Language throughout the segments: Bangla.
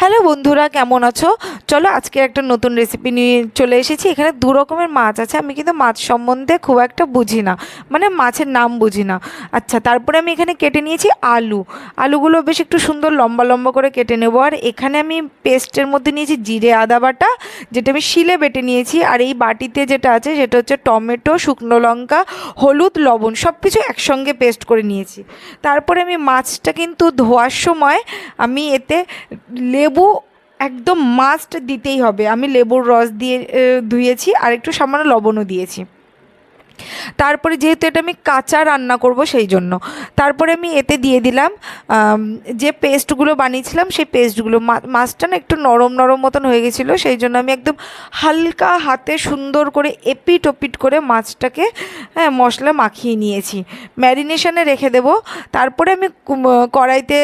হ্যালো বন্ধুরা, কেমন আছো? চলো আজকে একটা নতুন রেসিপি নিয়ে চলে এসেছি। এখানে দু রকমের মাছ আছে। আমি কিন্তু মাছ সম্বন্ধে খুব একটা বুঝি না। মানে মাছের নাম বুঝি না। আচ্ছা তারপরে আমি এখানে কেটে নিয়েছি আলু। আলুগুলো বেশ একটু সুন্দর লম্বা লম্বা করে কেটে নেব। আর এখানে আমি পেস্টের মধ্যে নিয়েছি জিরে, আদা বাটা, যেটা আমি শিলে বেটে নিয়েছি। আর এই বাটিতে যেটা আছে, সেটা হচ্ছে টমেটো, শুকনো লঙ্কা, হলুদ, লবণ সব কিছু একসঙ্গে পেস্ট করে নিয়েছি। তারপরে আমি মাছটা কিন্তু ধোয়ার সময় আমি এতে লেবু একদম মাস্ট দিতেই হবে। আমি লেবুর রস দিয়ে ধুয়েছি, আর একটু সামান্য লবণও দিয়েছি। তারপরে যেহেতু এটা আমি কাঁচা রান্না করব সেই জন্য। তারপরে আমি এতে দিয়ে দিলাম যে পেস্টগুলো বানিয়েছিলাম সেই পেস্টগুলো। মাছটা না একটু নরম নরম মতন হয়ে গেছিল, সেই জন্য আমি একদম হালকা হাতে সুন্দর করে এপিট ওপিট করে মাছটাকে হ্যাঁ মশলা মাখিয়ে নিয়েছি। ম্যারিনেশনে রেখে দেবো। তারপরে আমি কড়াইতে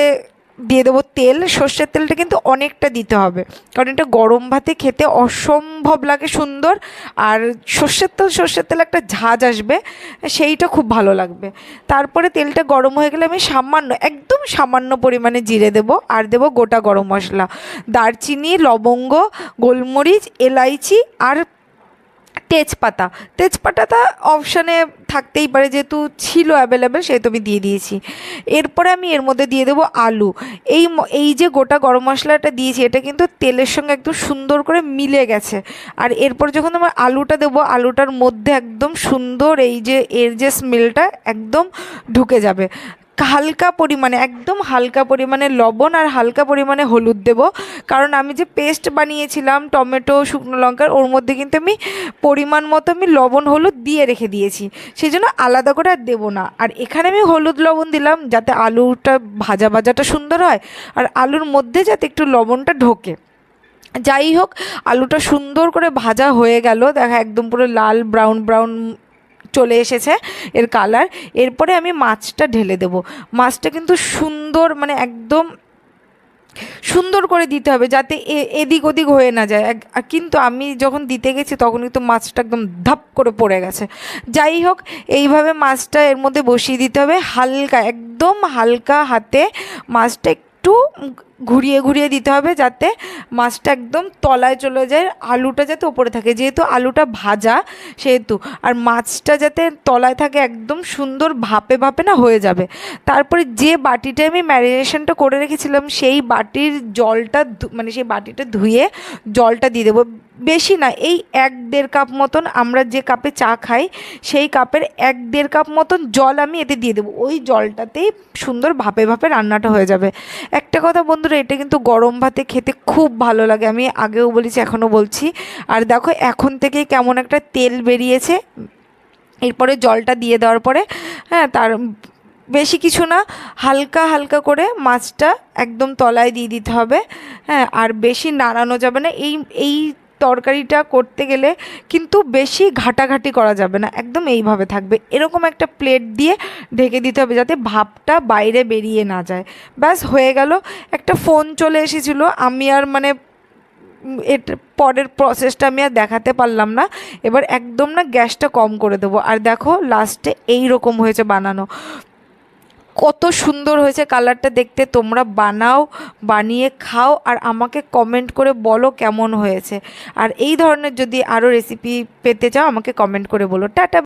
দিয়ে দেবো তেল। সর্ষের তেলটা কিন্তু অনেকটা দিতে হবে। কারণ এটা গরম ভাতে খেতে অসম্ভব লাগে সুন্দর। আর সর্ষের তেল সর্ষের তেল একটা ঝাঁজ আসবে, সেইটা খুব ভালো লাগবে। তারপরে তেলটা গরম হয়ে গেলে আমি সামান্য, একদম সামান্য পরিমাণে জিরে দেবো। আর দেবো গোটা গরম মশলা। দারচিনি, লবঙ্গ, গোলমরিচ, এলাইচি আর তেজপাতা। তেজপাতাটা অপশানে থাকতেই পারে, যেহেতু ছিল অ্যাভেলেবেল সেহেতু আমি দিয়ে দিয়েছি। এরপরে আমি এর মধ্যে দিয়ে দেবো আলু। এই এই যে গোটা গরম মশলাটা দিয়েছি, এটা কিন্তু তেলের সঙ্গে একদম সুন্দর করে মিলে গেছে। আর এরপর যখন আমার আলুটা দেবো, আলুটার মধ্যে একদম সুন্দর এই যে, এর যে স্মেলটা একদম ঢুকে যাবে। হালকা পরিমাণে, একদম হালকা পরিমাণে লবণ আর হালকা পরিমাণে হলুদ দেব। কারণ আমি যে পেস্ট বানিয়েছিলাম, টমেটো, শুকনো লঙ্কার, ওর মধ্যে কিন্তু আমি পরিমাণ মতো আমি লবণ, হলুদ দিয়ে রেখে দিয়েছি। সেই জন্য আলাদা করে আর দেবো না। আর এখানে আমি হলুদ, লবণ দিলাম যাতে আলুটা ভাজা, ভাজাটা সুন্দর হয় আর আলুর মধ্যে যাতে একটু লবণটা ঢোকে। যাই হোক, আলুটা সুন্দর করে ভাজা হয়ে গেল। দেখা, একদম পুরো লাল, ব্রাউন ব্রাউন চলে এসেছে এর কালার এরপরে আমি মাছটা ঢেলে দেবো। মাছটা কিন্তু সুন্দর মানে একদম সুন্দর করে দিতে হবে যাতে এদিক ওদিক হয়ে না যায়। কিন্তু আমি যখন দিতে গেছি তখন কিন্তু মাছটা একদম ধাপ করে পড়ে গেছে। যাই হোক, এইভাবে মাছটা এর মধ্যে বসিয়ে দিতে হবে। হালকা, একদম হালকা হাতে মাছটা একটু ঘুরিয়ে ঘুরিয়ে দিতে হবে যাতে মাছটা একদম তলায় চলে যায়, আলুটা যাতে ওপরে থাকে। যেহেতু আলুটা ভাজা, সেহেতু। আর মাছটা যাতে তলায় থাকে, একদম সুন্দর ভাপে ভাপে না হয়ে যাবে। তারপরে যে বাটিটা আমি ম্যারিনেশনটা করে রেখেছিলাম, সেই বাটির জলটা মানে সেই বাটিটা ধুয়ে জলটা দিয়ে দেবো। বেশি না, এই এক দেড় কাপ মতন আমরা যে কাপে চা খাই, সেই কাপের এক দেড় কাপ মতন জল আমি এতে দিয়ে দেবো। ওই জলটাতেই সুন্দর ভাপে ভাপে রান্নাটা হয়ে যাবে। একটা কথা বন্ধুরা, এটা কিন্তু গরম ভাতে খেতে খুব ভালো লাগে। আমি আগেও বলেছি, এখনও বলছি। আর দেখো, এখন থেকে কেমন একটা তেল বেরিয়েছে। এরপরে জলটা দিয়ে দেওয়ার পরে হ্যাঁ তার বেশি কিছু না, হালকা হালকা করে মাছটা একদম তলায় দিয়ে দিতে হবে। হ্যাঁ আর বেশি নাড়ানো যাবে না। এই এই তরকারিটা করতে গেলে কিন্তু বেশি ঘাটাঘাটি করা যাবে না, একদম এইভাবে থাকবে। এরকম একটা প্লেট দিয়ে ঢেকে দিতে হবে যাতে ভাপটা বাইরে বেরিয়ে না যায়। ব্যাস, হয়ে গেল। একটা ফোন চলে এসেছিল। আমি আর মানে এর পরের প্রসেসটা আমি আর দেখাতে পারলাম না। এবার একদম না গ্যাসটা কম করে দেবো। আর দেখো লাস্টে এই রকম হয়েছে বানানো। কত সুন্দর হয়েছে কালারটা দেখতে। তোমরা বানাও, বানিয়ে খাও আর আমাকে কমেন্ট করে বলো কেমন হয়েছে। আর এই ধরনের যদি আরও রেসিপি পেতে চাও, আমাকে কমেন্ট করে বলো। টাটা।